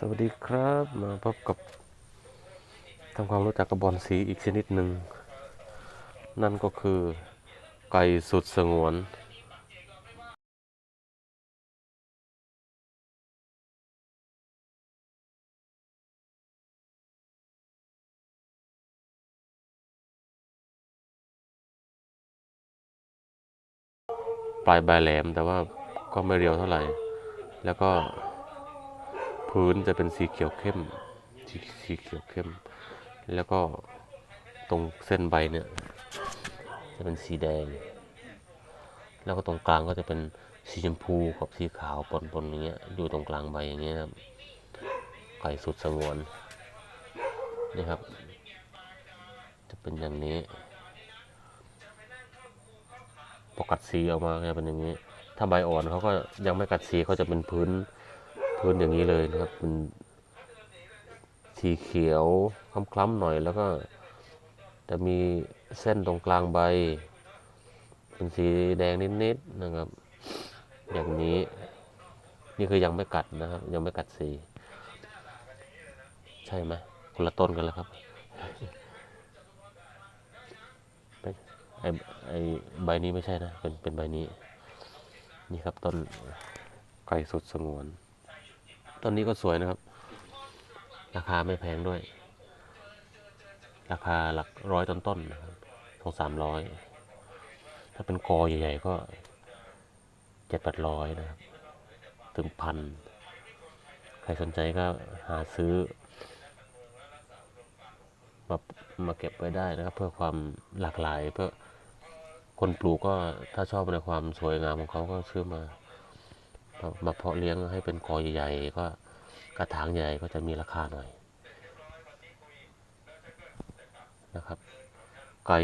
สวัสดีครับมาพบกับทำความรู้จักกับบอลสีอีกชนิดหนึ่ง นั่นก็คือไก่สุดสงวนปลายใบแหลมแต่ว่าก็ไม่เรียวเท่าไหร่ แล้วก็ พื้นจะเป็นสีเขียวเข้มสีสีเขียวเข้ม แล้วก็ตรงเส้นใบเนี่ย จะเป็นสีแดง แล้วก็ตรงกลางก็จะเป็นสีชมพูกับสีขาวปนๆอย่างเงี้ยอยู่ตรงกลางใบอย่างเงี้ยครับไก่สุดสงวนนี่ครับ จะเป็นอย่างนี้พอกัดสีออกมาจะเป็นอย่างนี้ ถ้าใบอ่อนเขาก็ยังไม่กัดสีเขาจะเป็นพื้น พื้นอย่างนี้เลยนะครับเป็นสีเขียวคล้ำๆหน่อยแล้วก็ จะมีเส้นตรงกลางใบ เป็นสีแดงนิดๆนะครับ อย่างนี้ นี่คือยังไม่กัดนะครับ ยังไม่กัดสี ใช่ไหมคนละต้นกันแล้วครับไม่ไอไอใบนี้ไม่ใช่นะ เป็นเป็นใบนี้ นี่ครับต้นไก่สุดสงวน ต้นนี้ก็สวยนะครับ ราคาไม่แพงด้วย ราคาหลักร้อยต้นๆนนะครับสองสามร้อย ถ้าเป็นกอใหญ่ๆก็เจ็ดแปดร้อยนะครับ ถึงพัน ใครสนใจก็หาซื้อ มามาเก็บไว้ได้นะครับ เพื่อความหลากหลายเพื่อคนปลูกก็ถ้าชอบในความสวยงามของเขาก็ซื้อมา มาเพาะเลี้ยงให้เป็นกอใหญ่ๆก็กระถางใหญ่ก็จะมีราคาหน่อยนะครับ